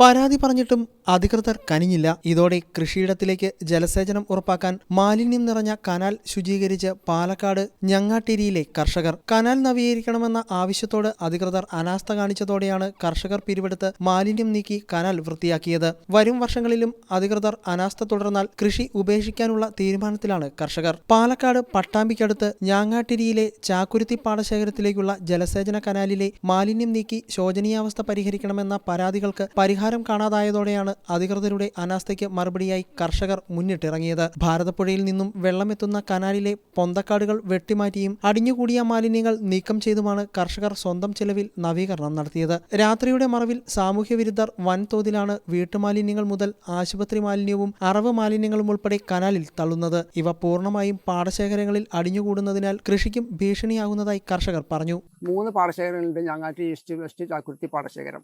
പരാതി പറഞ്ഞിട്ടും അധികൃതർ കനിഞ്ഞില്ല. ഇതോടെ കൃഷിയിടത്തിലേക്ക് ജലസേചനം ഉറപ്പാക്കാൻ മാലിന്യം നിറഞ്ഞ കനാൽ ശുചീകരിച്ച് പാലക്കാട് ഞങ്ങാട്ടിരിയിലെ കർഷകർ. കനാൽ നവീകരിക്കണമെന്ന ആവശ്യത്തോട് അധികൃതർ അനാസ്ഥ കാണിച്ചതോടെയാണ് കർഷകർ പിരിവെടുത്ത് മാലിന്യം നീക്കി കനാൽ വൃത്തിയാക്കിയത്. വരും വർഷങ്ങളിലും അധികൃതർ അനാസ്ഥ തുടർന്നാൽ കൃഷി ഉപേക്ഷിക്കാനുള്ള തീരുമാനത്തിലാണ് കർഷകർ. പാലക്കാട് പട്ടാമ്പിക്കടുത്ത് ഞാങ്ങാട്ടിരിയിലെ ചാക്കുരുത്തി പാടശേഖരത്തിലേക്കുള്ള ജലസേചന കനാലിലെ മാലിന്യം നീക്കി ശോചനീയാവസ്ഥ പരിഹരിക്കണമെന്ന പരാതികൾക്ക് പരിഹാരം കാണാതായതോടെയാണ് അധികൃതരുടെ അനാസ്ഥയ്ക്ക് മറുപടിയായി കർഷകർ മുന്നിട്ടിറങ്ങിയത്. ഭാരതപ്പുഴയിൽ നിന്നും വെള്ളമെത്തുന്ന കനാലിലെ പൊന്തക്കാടുകൾ വെട്ടിമാറ്റിയും അടിഞ്ഞുകൂടിയ മാലിന്യങ്ങൾ നീക്കം ചെയ്തുമാണ് കർഷകർ സ്വന്തം ചെലവിൽ നവീകരണം നടത്തിയത്. രാത്രിയുടെ മറവിൽ സാമൂഹ്യവിരുദ്ധർ വൻതോതിലാണ് വീട്ടുമാലിന്യങ്ങൾ മുതൽ ആശുപത്രി മാലിന്യവും അറവ് മാലിന്യങ്ങളും ഉൾപ്പെടെ കനാലിൽ തള്ളുന്നത്. ഇവ പൂർണമായും പാടശേഖരങ്ങളിൽ അടിഞ്ഞുകൂടുന്നതിനാൽ കൃഷിക്കും ഭീഷണിയാകുന്നതായി കർഷകർ പറഞ്ഞു. മൂന്ന് പാടശേഖരങ്ങളുണ്ട്. ഞങ്ങാറ്റി ഈസ്റ്റ് വെസ്റ്റ് ചാക്കുരുത്തി പാടശേഖരം.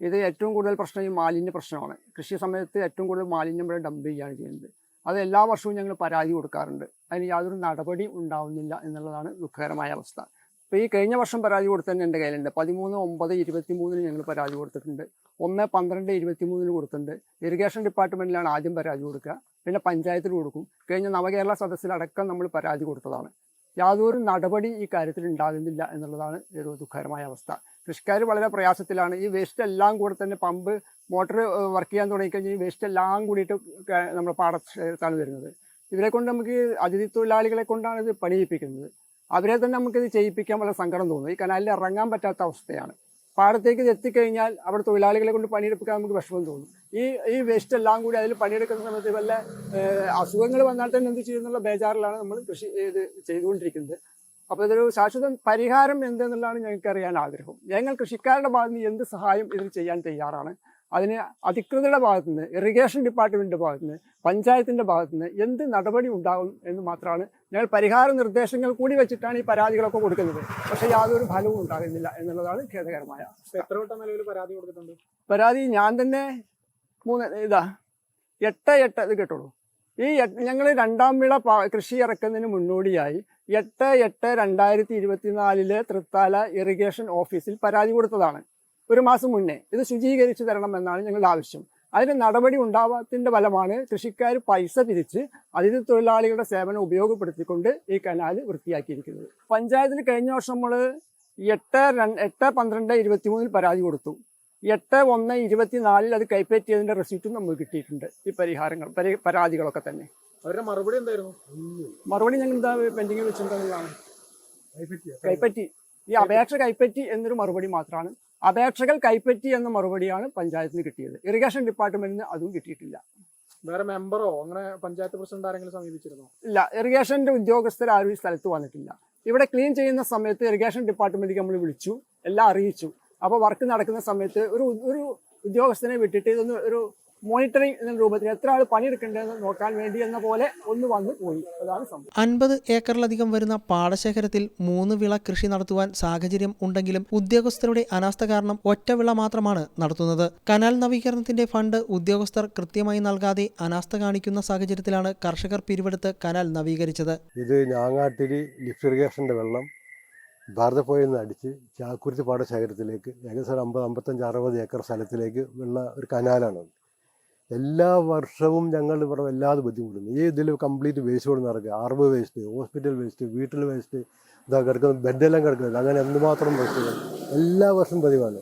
ഇത് ഏറ്റവും കൂടുതൽ പ്രശ്നം ഈ മാലിന്യ പ്രശ്നമാണ്. കൃഷി സമയത്ത് ഏറ്റവും കൂടുതൽ മാലിന്യം ഇവിടെ ഡംപ് ചെയ്യുകയാണ് ചെയ്യുന്നത്. അത് എല്ലാ വർഷവും ഞങ്ങൾ പരാതി കൊടുക്കാറുണ്ട്. അതിന് യാതൊരു നടപടി ഉണ്ടാവുന്നില്ല എന്നുള്ളതാണ് ദുഃഖകരമായ അവസ്ഥ. ഇപ്പോൾ ഈ കഴിഞ്ഞ വർഷം പരാതി കൊടുത്തതന്നെ എന്റെ കയ്യിലുണ്ട്. പതിമൂന്ന് ഒമ്പത് ഇരുപത്തി മൂന്നിന് ഞങ്ങൾ പരാതി കൊടുത്തിട്ടുണ്ട്. ഒന്ന് പന്ത്രണ്ട് ഇരുപത്തി മൂന്നിന് കൊടുത്തിട്ടുണ്ട്. ഇറിഗേഷൻ ഡിപ്പാർട്ട്മെന്റിലാണ് ആദ്യം പരാതി കൊടുക്കുക. പിന്നെ പഞ്ചായത്തിൽ കൊടുക്കും. കഴിഞ്ഞ നവകേരള സദസ്സിലടക്കം നമ്മൾ പരാതി കൊടുത്തതാണ്. യാതൊരു നടപടി ഈ കാര്യത്തിൽ ഉണ്ടാകുന്നില്ല എന്നുള്ളതാണ് ഒരു ദുഃഖകരമായ അവസ്ഥ. കൃഷിക്കാർ വളരെ പ്രയാസത്തിലാണ്. ഈ വേസ്റ്റ് എല്ലാം കൂടെ തന്നെ പമ്പ് മോട്ടർ വർക്ക് ചെയ്യാൻ തുടങ്ങിക്കഴിഞ്ഞാൽ ഈ വേസ്റ്റ് എല്ലാം കൂടിയിട്ട് നമ്മുടെ പാടത്താണ് വരുന്നത്. ഇവരെ കൊണ്ട് നമുക്ക് അതിഥി തൊഴിലാളികളെ കൊണ്ടാണ് ഇത് പണിയിപ്പിക്കുന്നത്. അവരെ തന്നെ നമുക്കിത് ചെയ്യിപ്പിക്കാൻ വളരെ സങ്കടം തോന്നുന്നു ഈ കനാലിൽ ഇറങ്ങാൻ പറ്റാത്ത അവസ്ഥയാണ്. പാടത്തേക്ക് ഇത് എത്തിക്കഴിഞ്ഞാൽ അവിടെ തൊഴിലാളികളെ കൊണ്ട് പണിയെടുപ്പിക്കാൻ നമുക്ക് വിഷമം തോന്നും. ഈ ഈ വേസ്റ്റ് എല്ലാം കൂടി അതിൽ പണിയെടുക്കുന്ന സമയത്ത് വല്ല അസുഖങ്ങൾ വന്നാൽ തന്നെ എന്ത് ചെയ്യുന്നുള്ള ബേജാറിലാണ് നമ്മൾ കൃഷി ഇത് ചെയ്തുകൊണ്ടിരിക്കുന്നത്. അപ്പോൾ ഇതൊരു ശാശ്വത പരിഹാരം എന്തെന്നുള്ളതാണ് ഞങ്ങൾക്ക് അറിയാൻ ആഗ്രഹം. ഞങ്ങൾ കൃഷിക്കാരുടെ ഭാഗത്ത് നിന്ന് എന്ത് സഹായം ഇതിൽ ചെയ്യാൻ തയ്യാറാണ്? അതിന് അധികൃതരുടെ ഭാഗത്തു നിന്ന് ഇറിഗേഷൻ ഡിപ്പാർട്ട്മെന്റിന്റെ ഭാഗത്തു നിന്ന് പഞ്ചായത്തിന്റെ ഭാഗത്തു നിന്ന് എന്ത് നടപടി ഉണ്ടാകും എന്ന് മാത്രമാണ് ഞങ്ങൾ പരിഹാര നിർദ്ദേശങ്ങൾ കൂടി വെച്ചിട്ടാണ് ഈ പരാതികളൊക്കെ കൊടുക്കുന്നത്. പക്ഷേ യാതൊരു ഫലവും ഉണ്ടാകുന്നില്ല എന്നുള്ളതാണ് ഖേദകരമായ. എത്ര വട്ടം നിലവിൽ പരാതി കൊടുത്തിട്ടുണ്ട്? പരാതി ഞാൻ തന്നെ മൂന്ന് ഇതാ എട്ട് എട്ട് ഇത് കേട്ടോളൂ. ഈ ഞങ്ങൾ രണ്ടാം വിള കൃഷി ഇറക്കുന്നതിന് മുന്നോടിയായി എട്ട് എട്ട് രണ്ടായിരത്തി ഇരുപത്തിനാലിൽ തൃത്താല ഇറിഗേഷൻ ഓഫീസിൽ പരാതി കൊടുത്തതാണ്. ഒരു മാസം മുന്നേ. ഇത് ശുചീകരിച്ചു തരണമെന്നാണ് ഞങ്ങളുടെ ആവശ്യം. അതിന് നടപടി ഉണ്ടാവാത്തിന്റെ ഫലമാണ് കൃഷിക്കാർ പൈസ പിരിച്ച് അതിഥി തൊഴിലാളികളുടെ സേവനം ഉപയോഗപ്പെടുത്തിക്കൊണ്ട് ഈ കനാൽ വൃത്തിയാക്കിയിരിക്കുന്നത്. പഞ്ചായത്തിൽ കഴിഞ്ഞ വർഷം നമ്മൾ എട്ട് എട്ട് പന്ത്രണ്ട് ഇരുപത്തിമൂന്നിൽ പരാതി കൊടുത്തു. എട്ട് ഒന്ന് ഇരുപത്തിനാലിൽ അത് കൈപ്പറ്റിയതിന്റെ റെസിപ്റ്റും നമ്മൾ കിട്ടിയിട്ടുണ്ട് ഈ പരിഹാരങ്ങൾ പരി പരാതികളൊക്കെ തന്നെ. അവരുടെ മറുപടി എന്തായിരുന്നു? മറുപടി ഞങ്ങൾ എന്താ പെൻഡിങ്ങിൽ വെച്ചിട്ടുണ്ടെന്നാണ് കൈപ്പറ്റി. ഈ അപേക്ഷ കൈപ്പറ്റി എന്നൊരു മറുപടി മാത്രമാണ്. അപേക്ഷകൾ കൈപ്പറ്റി എന്ന മറുപടിയാണ് പഞ്ചായത്തിന് കിട്ടിയത്. ഇറിഗേഷൻ ഡിപ്പാർട്ട്മെന്റിന് അതും കിട്ടിയിട്ടില്ല. വേറെ മെമ്പറോ? അങ്ങനെ പഞ്ചായത്ത് പ്രസിഡന്റ് ആരെങ്കിലും സമീപിച്ചിരുന്നോ? ഇല്ല ഇറിഗേഷന്റെ ഉദ്യോഗസ്ഥർ ആരും ഈ സ്ഥലത്ത് വന്നിട്ടില്ല. ഇവിടെ ക്ലീൻ ചെയ്യുന്ന സമയത്ത് ഇറിഗേഷൻ ഡിപ്പാർട്ട്മെന്റിലേക്ക് നമ്മൾ വിളിച്ചു എല്ലാം അറിയിച്ചു. അപ്പോൾ വർക്ക് നടക്കുന്ന സമയത്ത് ഒരു ഒരു ഉദ്യോഗസ്ഥനെ വിട്ടിട്ട് ഇതൊന്ന് ഒരു മോണിറ്ററിംഗ് എന്ന രൂപത്തിൽ എത്ര ആൾ പണിയെടുക്കേണ്ടതെന്ന് നോക്കാൻ വേണ്ടി എന്ന പോലെ ഒന്ന് വന്നു പോയി. അതാണ് സംഭവം. അൻപത് ഏക്കറിലധികം വരുന്ന പാടശേഖരത്തിൽ മൂന്ന് വിള കൃഷി നടത്തുവാൻ സാഹചര്യം ഉണ്ടെങ്കിലും ഉദ്യോഗസ്ഥരുടെ അനാസ്ഥ കാരണം ഒറ്റ വിള മാത്രമാണ് നടത്തുന്നത്. കനാൽ നവീകരണത്തിന്റെ ഫണ്ട് ഉദ്യോഗസ്ഥർ കൃത്യമായി നൽകാതെ അനാസ്ഥ കാണിക്കുന്ന സാഹചര്യത്തിലാണ് കർഷകർ പിരിവെടുത്ത് കനാൽ നവീകരിച്ചത്. ഇത് ഞാങ്ങാട്ടിരി ലിഫ്റ്റ് ഇറിഗേഷന്റെ വെള്ളം ഭാരതപ്പുഴയിൽ നിന്ന് അടിച്ച് ചാക്കുരുത്തി പാടശേഖരത്തിലേക്ക് ഏകദേശം ഒരു അമ്പത് അമ്പത്തഞ്ച് അറുപത് ഏക്കർ സ്ഥലത്തിലേക്ക് ഉള്ള ഒരു കനാലാണ് എല്ലാ വർഷവും ഞങ്ങൾ ഇവിടെ വല്ലാതെ ബുദ്ധിമുട്ടുന്നു. ഈ ഇതിൽ കംപ്ലീറ്റ് വേസ്റ്റ് കൊണ്ട് നടക്കുക. അറബ് വേസ്റ്റ് ഹോസ്പിറ്റൽ വേസ്റ്റ് വീട്ടിൽ വേസ്റ്റ് ഇതാ കിടക്കുന്നത് ബെഡെല്ലാം കിടക്കുന്നത്. അങ്ങനെ എന്തുമാത്രം വേസ്റ്റുകൾ. എല്ലാ വർഷവും പതിവാണ്.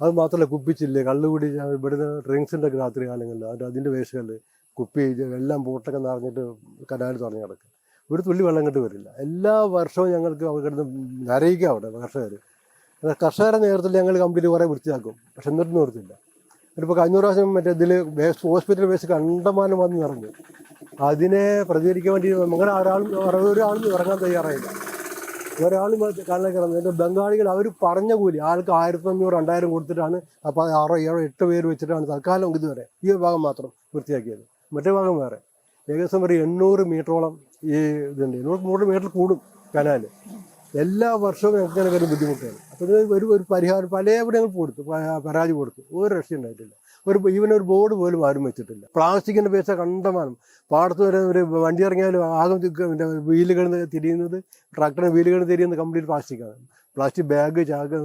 അത് മാത്രമല്ല കുപ്പിച്ചില്ല കള്ളുകൂടി ഇവിടുന്ന് ഡ്രിങ്ക്സിന്റെ രാത്രി കാലങ്ങളിൽ അത് അതിന്റെ വേസ്റ്റുകൾ കുപ്പി എല്ലാം ബോട്ടൊക്കെ നിറഞ്ഞിട്ട് കനാലിൽ തുറഞ്ഞു കിടക്കും ഒരു തുള്ളി വെള്ളം ഇങ്ങോട്ട് വരില്ല. എല്ലാ വർഷവും ഞങ്ങൾക്ക് അവിടെ കിടന്ന് നരയിക്കുക അവിടെ കർഷകർ കർഷകരുടെ നേതൃത്വത്തിൽ ഞങ്ങൾ കംപ്ലീറ്റ് കുറേ വൃത്തിയാക്കും. പക്ഷെ എന്നിട്ടും നിർത്തില്ല. ഇപ്പോൾ കഴിഞ്ഞ പ്രാവശ്യം മറ്റേ ഇതിൽ വേസ്റ്റ് ഹോസ്പിറ്റൽ വേസ്റ്റ് കണ്ടമാനം വന്ന് നിറഞ്ഞു. അതിനെ പ്രതികരിക്കാൻ വേണ്ടി നമ്മുടെ ഒരാളും ഒരാളും ഇറങ്ങാൻ തയ്യാറായില്ല. ഒരാളും കാലിലേക്ക് ഇറങ്ങുന്നത് എന്റെ ബംഗാളികൾ അവർ പറഞ്ഞ കൂലി ആൾക്ക് ആയിരത്തി അഞ്ഞൂറ് രണ്ടായിരം കൊടുത്തിട്ടാണ് അപ്പോൾ ആറോ ഏഴോ എട്ട് പേര് വെച്ചിട്ടാണ് തൽക്കാലം ഇതുവരെ ഈ ഭാഗം മാത്രം വൃത്തിയാക്കിയത്. മറ്റേ ഭാഗം വേറെ. ഏകദേശം ഒരു എണ്ണൂറ് മീറ്ററോളം ഈ ഇതുണ്ട്. എണ്ണൂറ് മീറ്റർ കൂടും കനാൽ. എല്ലാ വർഷവും ഞങ്ങൾക്ക് അങ്ങനെ ഒരു ബുദ്ധിമുട്ടാണ്. അപ്പോൾ ഇത് ഒരു ഒരു പരിഹാരം പല ഞങ്ങൾ കൊടുത്തു. പരാതി കൊടുത്തു. ഒരു രക്ഷ ഉണ്ടായിട്ടില്ല. ഒരു ഈവൻ ഒരു ബോർഡ് പോലും ആരും വെച്ചിട്ടില്ല. പ്ലാസ്റ്റിക്കിന്റെ പേസ കണ്ടമാനം. പാടത്ത് വരെ ഒരു വണ്ടി ഇറങ്ങിയാലും ആകെ പിന്നെ വീലുകൾ തിരിയുന്നത് ട്രാക്ടറിന് വീലുകൾ തിരിയുന്നത് കംപ്ലീറ്റ് പ്ലാസ്റ്റിക്കാണ് പ്ലാസ്റ്റിക് ബാഗ് ചാക്ക്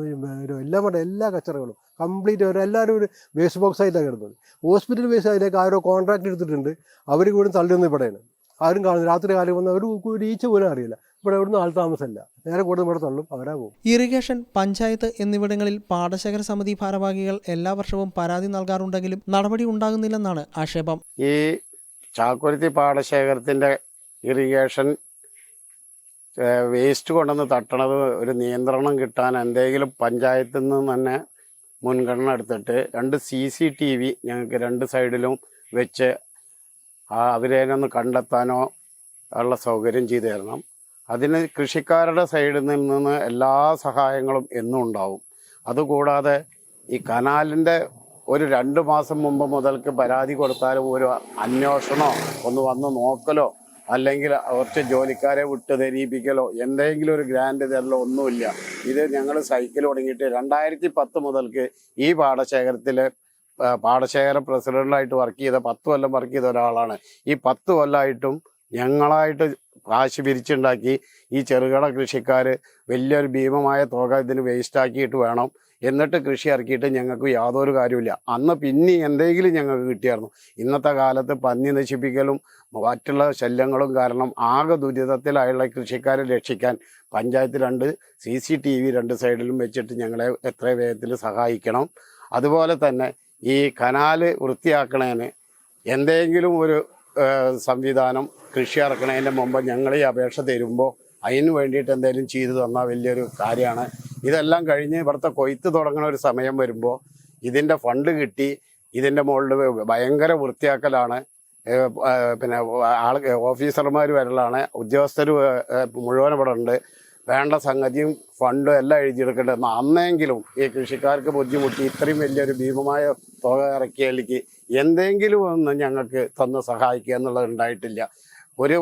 എല്ലാം എല്ലാ കച്ചറകളും കംപ്ലീറ്റ് അവർ എല്ലാവരും ഒരു വേസ്റ്റ് ബോക്സ് ആയിട്ടാണ് കിടന്നത്. ഹോസ്പിറ്റൽ വേസ്റ്റ് അതിലേക്ക് ആരോ കോൺട്രാക്ട് എടുത്തിട്ടുണ്ട്. അവർ കൂടി തള്ളിയൊന്നും ഇവിടെയാണ് ആരും കാണുന്നു രാത്രി കാലം വന്ന് അവർ ഒരു ഈച്ച പോലും അറിയില്ല. ഇവിടെ ഇവിടുന്ന് ആൾ താമസമല്ല. നേരെ കൂടുതൽ ഇവിടെ തള്ളും. അവരാ പോകും. ഇറിഗേഷൻ പഞ്ചായത്ത് എന്നിവിടങ്ങളിൽ പാടശേഖര സമിതി ഭാരവാഹികൾ എല്ലാ വർഷവും പരാതി നൽകാറുണ്ടെങ്കിലും നടപടി ഉണ്ടാകുന്നില്ലെന്നാണ് ആക്ഷേപം. ഈ ചാക്കുരുത്തി പാടശേഖരത്തിന്റെ ഇറിഗേഷൻ വേസ്റ്റ് കൊണ്ടുവന്ന് തട്ടണത് ഒരു നിയന്ത്രണം കിട്ടാൻ എന്തെങ്കിലും പഞ്ചായത്തിൽ നിന്ന് തന്നെ മുൻഗണന എടുത്തിട്ട് രണ്ട് സി സി ടി വി ഞങ്ങൾക്ക് രണ്ട് സൈഡിലും വെച്ച് ആ അവരേനൊന്ന് കണ്ടെത്താനോ ഉള്ള സൗകര്യം ചെയ്തു തരണം. അതിന് കൃഷിക്കാരുടെ സൈഡിൽ നിന്ന് എല്ലാ സഹായങ്ങളും എന്നും ഉണ്ടാവും. അതുകൂടാതെ ഈ കനാലിന്റെ ഒരു രണ്ട് മാസം മുമ്പ് മുതൽക്ക് പരാതി കൊടുത്താലും ഒരു അന്വേഷണമോ ഒന്ന് വന്ന് നോക്കലോ അല്ലെങ്കിൽ കുറച്ച് ജോലിക്കാരെ വിട്ട് ധരിപ്പിക്കലോ എന്തെങ്കിലും ഒരു ഗ്രാൻഡ് തരലോ ഒന്നുമില്ല. ഇത് ഞങ്ങൾ സൈക്കിൾ തുടങ്ങിയിട്ട് രണ്ടായിരത്തി പത്ത് മുതൽക്ക് ഈ പാടശേഖരത്തിലെ പാടശേഖര പ്രസിഡന്റായിട്ട് വർക്ക് ചെയ്ത പത്ത് കൊല്ലം വർക്ക് ചെയ്ത ഒരാളാണ്. ഈ പത്ത് കൊല്ലമായിട്ടും ഞങ്ങളായിട്ട് കാശ് പിരിച്ചുണ്ടാക്കി ഈ ചെറുകിട കൃഷിക്കാർ വലിയൊരു ഭീമമായ തുക ഇതിന് വേസ്റ്റാക്കിയിട്ട് വേണം. എന്നിട്ട് കൃഷി ഇറക്കിയിട്ട് ഞങ്ങൾക്ക് യാതൊരു കാര്യമില്ല അന്ന് പിന്നെ എന്തെങ്കിലും ഞങ്ങൾക്ക് കിട്ടിയായിരുന്നു. ഇന്നത്തെ കാലത്ത് പന്നി നശിപ്പിക്കലും മറ്റുള്ള ശല്യങ്ങളും കാരണം ആകെ ദുരിതത്തിലായുള്ള കൃഷിക്കാരെ രക്ഷിക്കാൻ പഞ്ചായത്ത് രണ്ട് സി സി ടി വി രണ്ട് സൈഡിലും വെച്ചിട്ട് ഞങ്ങളെ എത്ര വേഗത്തിൽ സഹായിക്കണം. അതുപോലെ തന്നെ ഈ കനാല് വൃത്തിയാക്കണേന് എന്തെങ്കിലും ഒരു സംവിധാനം കൃഷി ഇറക്കണതിന്റെ മുമ്പ് ഞങ്ങൾ ഈ അപേക്ഷ തരുമ്പോൾ അതിന് വേണ്ടിയിട്ട് എന്തെങ്കിലും ചെയ്തു തന്നാൽ വലിയൊരു കാര്യമാണ്. ഇതെല്ലാം കഴിഞ്ഞ് ഇവിടുത്തെ കൊയ്ത്ത് തുടങ്ങുന്ന ഒരു സമയം വരുമ്പോൾ ഇതിന്റെ ഫണ്ട് കിട്ടി ഇതിന്റെ മുകളിൽ ഭയങ്കര വൃത്തിയാക്കലാണ്. പിന്നെ ആൾ ഓഫീസർമാർ വരലാണ് ഉദ്യോഗസ്ഥർ മുഴുവൻ ഇവിടെ ഉണ്ട്. വേണ്ട സംഗതിയും ഫണ്ടും എല്ലാം എഴുതിയെടുക്കേണ്ടത് അന്നെങ്കിലും ഈ കൃഷിക്കാർക്ക് ബുദ്ധിമുട്ടി ഇത്രയും വലിയൊരു ഭീമമായ തുക ഇറക്കിയതിലേക്ക് എന്തെങ്കിലും ഒന്ന് ഞങ്ങൾക്ക് തന്ന് സഹായിക്കുക എന്നുള്ളത് ഉണ്ടായിട്ടില്ല. ഒരു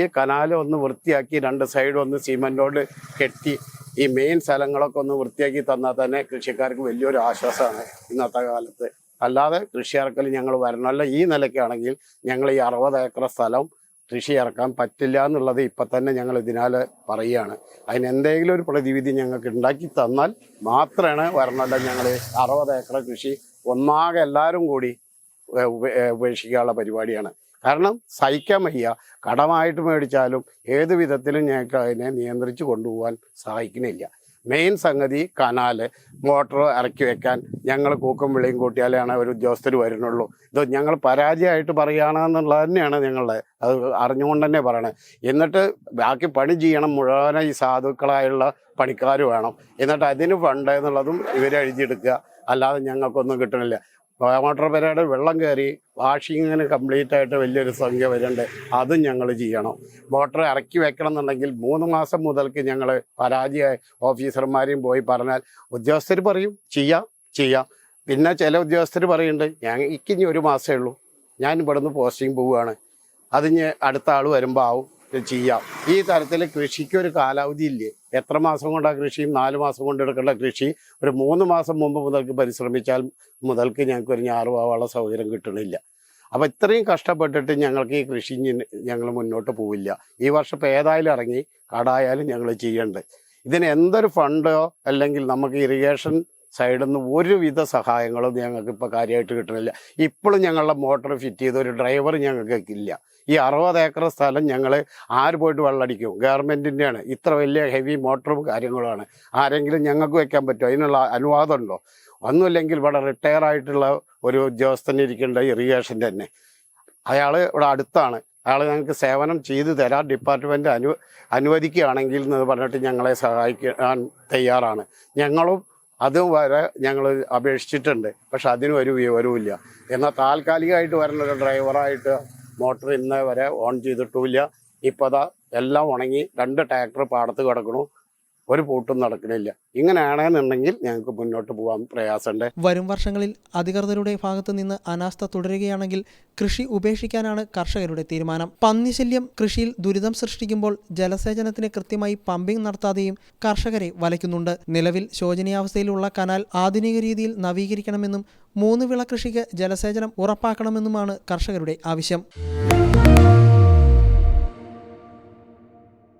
ഈ കനാല് ഒന്ന് വൃത്തിയാക്കി രണ്ട് സൈഡും ഒന്ന് സിമെന്റോട് കെട്ടി ഈ മെയിൻ സ്ഥലങ്ങളൊക്കെ ഒന്ന് വൃത്തിയാക്കി തന്നാൽ തന്നെ കൃഷിക്കാർക്ക് വലിയൊരു ആശ്വാസമാണ് ഇന്നത്തെ കാലത്ത്. അല്ലാതെ കൃഷി ഇറക്കൽ ഞങ്ങൾ വരണമല്ല ഈ നിലയ്ക്കാണെങ്കിൽ ഞങ്ങൾ ഈ അറുപത് ഏക്കർ സ്ഥലം കൃഷി ഇറക്കാൻ പറ്റില്ല എന്നുള്ളത് ഇപ്പം തന്നെ ഞങ്ങൾ ഇതിനാൽ പറയുകയാണ് അതിനെന്തെങ്കിലും ഒരു പ്രതിവിധി ഞങ്ങൾക്ക് ഉണ്ടാക്കി തന്നാൽ മാത്രമാണ് വരണമല്ല ഞങ്ങൾ അറുപത് ഏക്കർ കൃഷി ഒന്നാകെ എല്ലാവരും കൂടി ഉപേക്ഷിക്കാനുള്ള പരിപാടിയാണ്. കാരണം സഹിക്കാൻ വയ്യ. കടമായിട്ട് മേടിച്ചാലും ഏത് വിധത്തിലും ഞങ്ങൾക്ക് അതിനെ നിയന്ത്രിച്ച് കൊണ്ടുപോകാൻ സഹായിക്കുന്നില്ല. മെയിൻ സംഗതി കനാല് മോട്ടർ ഇറക്കി വെക്കാൻ. ഞങ്ങൾ കൂക്കും വിളിയും കൂട്ടിയാലാണ് ഒരു ഉദ്യോഗസ്ഥർ വരുന്നുള്ളൂ. ഇത് ഞങ്ങൾ പരാജയമായിട്ട് പറയുകയാണെന്നുള്ളത് തന്നെയാണ് ഞങ്ങളുടെ അത് അറിഞ്ഞുകൊണ്ട് തന്നെ പറയണത്. എന്നിട്ട് ബാക്കി പണി ചെയ്യണം. മുഴുവൻ ഈ സാധുക്കളായുള്ള പണിക്കാർ വേണം. എന്നിട്ട് അതിന് ഫണ്ട് എന്നുള്ളതും ഇവരെഴുതിയെടുക്കുക അല്ലാതെ ഞങ്ങൾക്കൊന്നും കിട്ടണില്ല. മോട്ടോർ പെരയുടെ വെള്ളം കയറി വാഷിങ്ങിന് കംപ്ലീറ്റ് ആയിട്ട് വലിയൊരു സംഖ്യ വരുന്നുണ്ട്. അതും ഞങ്ങൾ ചെയ്യണം. മോട്ടർ ഇറക്കി വെക്കണം എന്നുണ്ടെങ്കിൽ മൂന്ന് മാസം മുതൽക്ക് ഞങ്ങൾ പരാജയ ഓഫീസർമാരെയും പോയി പറഞ്ഞാൽ ഉദ്യോഗസ്ഥർ പറയും ചെയ്യാം ചെയ്യാം. പിന്നെ ചില ഉദ്യോഗസ്ഥർ പറയുന്നുണ്ട് ഞാൻ ഇക്കിഞ്ഞ് ഒരു മാസമേ ഉള്ളൂ. ഞാൻ ഇവിടുന്ന് പോസ്റ്റിംഗ് പോവുകയാണ്. അതിന് അടുത്ത ആൾ വരുമ്പോൾ ആവും. ചെയ്യാം. ഈ തരത്തിൽ കൃഷിക്ക് ഒരു കാലാവധി ഇല്ലേ? എത്ര മാസം കൊണ്ടാണ് കൃഷിയും നാല് മാസം കൊണ്ട് എടുക്കേണ്ട കൃഷി? ഒരു മൂന്ന് മാസം മുമ്പ് മുതൽക്ക് പരിശ്രമിച്ചാൽ മുതൽക്ക് ഞങ്ങൾക്ക് ഒരു ഞാറുപോകാനുള്ള സൗകര്യം കിട്ടണില്ല. അപ്പോൾ ഇത്രയും കഷ്ടപ്പെട്ടിട്ട് ഞങ്ങൾക്ക് ഈ കൃഷി ഞങ്ങൾ മുന്നോട്ട് പോവില്ല. ഈ വർഷം ഇപ്പം ഏതായാലും ഇറങ്ങി കടായാലും ഞങ്ങൾ ചെയ്യേണ്ടത് ഇതിന് എന്തൊരു ഫണ്ടോ? അല്ലെങ്കിൽ നമുക്ക് ഇറിഗേഷൻ സൈഡിൽ നിന്ന് ഒരുവിധ സഹായങ്ങളും ഞങ്ങൾക്ക് ഇപ്പോൾ കാര്യമായിട്ട് കിട്ടണില്ല. ഇപ്പോഴും ഞങ്ങളുടെ മോട്ടർ ഫിറ്റ് ചെയ്ത ഒരു ഡ്രൈവർ ഞങ്ങൾക്ക് ഇല്ല. ഈ അറുപത് ഏക്കർ സ്ഥലം ഞങ്ങൾ ആര് പോയിട്ട് വെള്ളടിക്കും? ഗവൺമെന്റിന്റെയാണ് ഇത്ര വലിയ ഹെവി മോട്ടറും കാര്യങ്ങളുമാണ്. ആരെങ്കിലും ഞങ്ങൾക്ക് വെക്കാൻ പറ്റുമോ? അതിനുള്ള അനുവാദം ഉണ്ടോ ഒന്നുമില്ലെങ്കിൽ ഇവിടെ റിട്ടയർ ആയിട്ടുള്ള ഒരു ഉദ്യോഗസ്ഥൻ ഇരിക്കേണ്ട ഇറിഗേഷന്റെ തന്നെ. അയാൾ ഇവിടെ അടുത്താണ്. അയാൾ ഞങ്ങൾക്ക് സേവനം ചെയ്തു തരാൻ ഡിപ്പാർട്ട്മെന്റ് അനു അനുവദിക്കുകയാണെങ്കിൽ എന്ന് പറഞ്ഞിട്ട് ഞങ്ങളെ സഹായിക്കാൻ തയ്യാറാണ്. ഞങ്ങളും അതും വരെ ഞങ്ങൾ അപേക്ഷിച്ചിട്ടുണ്ട്. പക്ഷെ അതിനും ഒരു വിവരവുമില്ല. എന്നാൽ താൽക്കാലികമായിട്ട് വരുന്ന ഒരു ഡ്രൈവറായിട്ട് മോട്ടർ ഇന്ന് വരെ ഓൺ ചെയ്തിട്ടുമില്ല. ഇപ്പോൾ അതാ എല്ലാം ഉണങ്ങി രണ്ട് ട്രാക്ടർ പാടത്ത് കിടക്കണു ഒരു പൂട്ടും നടക്കണില്ല. ഇങ്ങനെയാണെന്നുണ്ടെങ്കിൽ ഞങ്ങൾക്ക് മുന്നോട്ട് പോകാൻ പ്രയാസമുണ്ട്. വരും വർഷങ്ങളിൽ അധികൃതരുടെ ഭാഗത്തു നിന്ന് അനാസ്ഥ തുടരുകയാണെങ്കിൽ കൃഷി ഉപേക്ഷിക്കാനാണ് കർഷകരുടെ തീരുമാനം. പന്നിശല്യം കൃഷിയിൽ ദുരിതം സൃഷ്ടിക്കുമ്പോൾ ജലസേചനത്തിന് കൃത്യമായി പമ്പിംഗ് നടത്താതെയും കർഷകരെ വലയ്ക്കുന്നുണ്ട്. നിലവിൽ ശോചനീയാവസ്ഥയിലുള്ള കനാൽ ആധുനിക രീതിയിൽ നവീകരിക്കണമെന്നും മൂന്ന് വിള കൃഷിക്ക് ജലസേചനം ഉറപ്പാക്കണമെന്നുമാണ് കർഷകരുടെ ആവശ്യം.